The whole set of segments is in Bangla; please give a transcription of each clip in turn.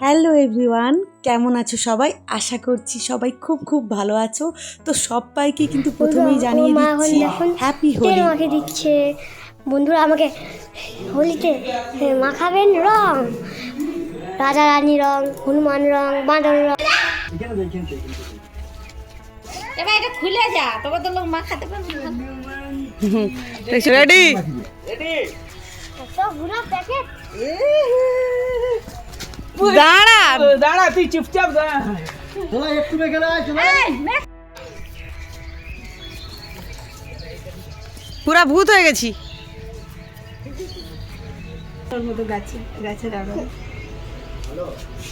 হ্যালো এভরিওয়ান কেমন আছো সবাই? আশা করছি সবাই খুব খুব ভালো আছো। তো সবাইকে কিন্তু প্রথমেই জানিয়ে দিচ্ছি এখন হ্যাপি হোলি মাখিয়ে দিচ্ছে? বন্ধুরা আমাকে হোলিতে মাখাবেন রং? রাজা রানী রং হনুমান রং বাঁদর রং। এবার এটা খুলে যা তবে তো লোক মাখাতে পারবে রেডি? গুলো প্যাকেট। দাঁড়া। দাঁড়া। তুই চুপচাপ দাঁড়া। পুরা ভূত হয়ে গেছি। তোর মতো গাছে গাছের আড়ালে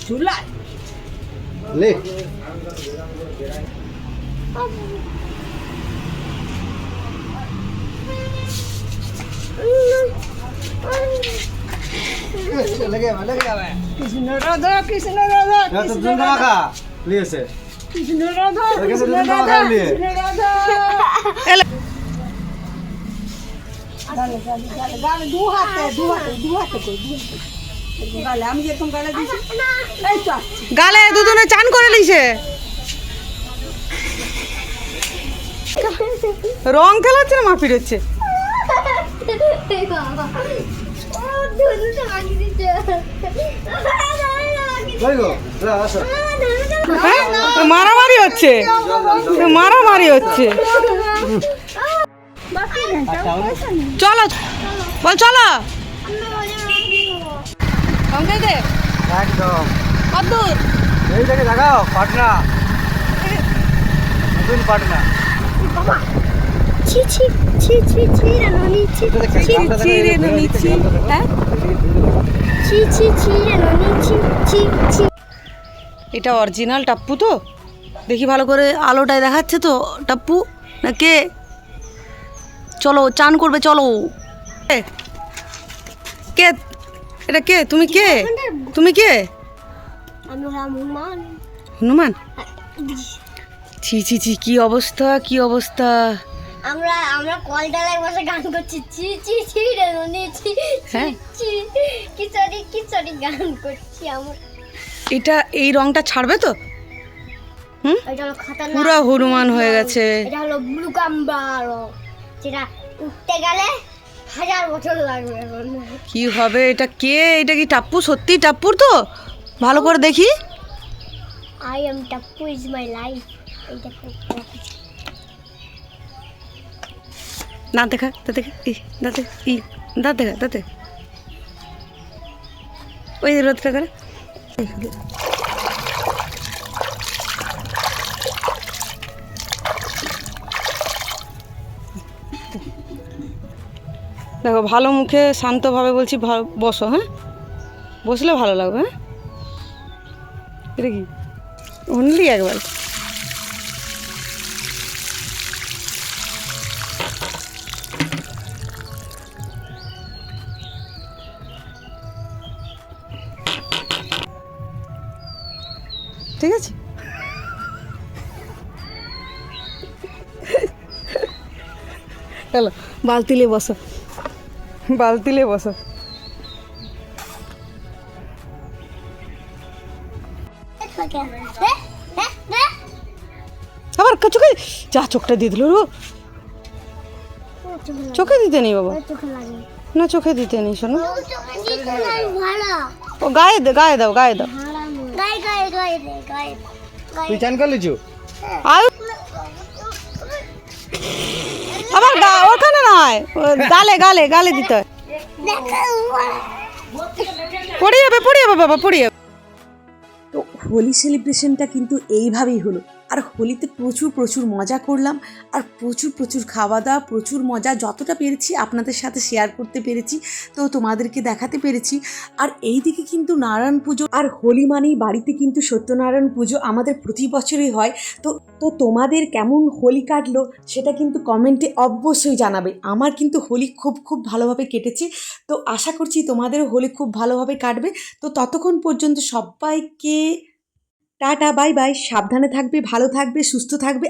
চুলা। লে। গালে দুজনে চান করে নিছে রং খেলাচ্ছে না মাফির হচ্ছে? হ্যাঁ? মারামারি হচ্ছে। মারামারি হচ্ছে। চলো বল চলো। একদম কত দূর এই দেখে দেখাও পাটনা। পাটনা। ছি ছি ছি ছি ছি রানী ছি ছি ছি রে ননি ছি হ্যাঁ? ছি ছি ছি রানী ছি ছি ছি। এটা অরিজিনাল টাপ্পু তো? দেখি ভালো করে আলোটায় দেখাচ্ছে তো টাপ্পু? না কে? চলো চান করবে চলো। এ, কে? এটা কে? তুমি কে? তুমি কে? হনুমান। হনুমান? ছি ছি ছি কি অবস্থা কি অবস্থা? আমরা আমরা কলতলায় বসে গান করছি। চি চি চি রে ননি চি হ্যাঁ। চি কিচড়ি কিচড়ি গান করছি আমরা। এটা এই রংটা ছাড়বে তো? হুম? এটা হলো খাতারনাক পুরা হনুমান হয়ে গেছে। এটা হলো ব্লু কাম্বার যেটা উঠতে গেলে হাজার বছর লাগবে কি হবে? এটা কে? এটা কি টাপ্পু? সত্যি টাপ্পুর তো? ভালো করে দেখি। I am Tappu is my life এইটা খুব দাঁত দেখা দাঁত দেখা, ই দাঁত ই দাঁত দেখা দাঁত। ওই রোদটা করে। দেখো, ভালো মুখে শান্তভাবে বলছি বসো হ্যাঁ? বসলে ভালো লাগবে হ্যাঁ? এটা কি? অনলি একবার। ঠিক আছে? চলো বালতিলে বসো। বালতিলে বসো। আবার চোখে যা চোখটা দিয়ে দিল চোখে দিতে নেই বাবা। না, চোখে দিতে নেই, শোনো। ও, গায়ে গায়ে দাও গায়ে দাও। তুই চান করলিছু আবার ওখানে নয়। গালে গালে গালে দিতে পড়ে যাবে পড়ে যাবে বাবা পড়ে যাবে। তো হোলি সেলিব্রেশনটা কিন্তু এইভাবেই হলো। আর হোলিতে প্রচুর প্রচুর মজা করলাম আর প্রচুর প্রচুর খাওয়া দাওয়া প্রচুর মজা, যতটা পেরেছি আপনাদের সাথে শেয়ার করতে পেরেছি, তো তোমাদেরকে দেখাতে পেরেছি। আর এই দিকে কিন্তু নারায়ণ পুজো আর হোলি মানেই বাড়িতে কিন্তু সত্যনারায়ণ পুজো আমাদের প্রতি বছরই হয়। তো তো তোমাদের কেমন হোলি কাটলো সেটা কিন্তু কমেন্টে অবশ্যই জানাবে। আমার কিন্তু হোলি খুব খুব ভালোভাবে কেটেছে। তো আশা করছি তোমাদের হোলি খুব ভালোভাবে কাটবে। তো ততক্ষণ পর্যন্ত সবাইকে টাটা বাই বাই সাবধানে থাকবে ভালো থাকবে সুস্থ থাকবে।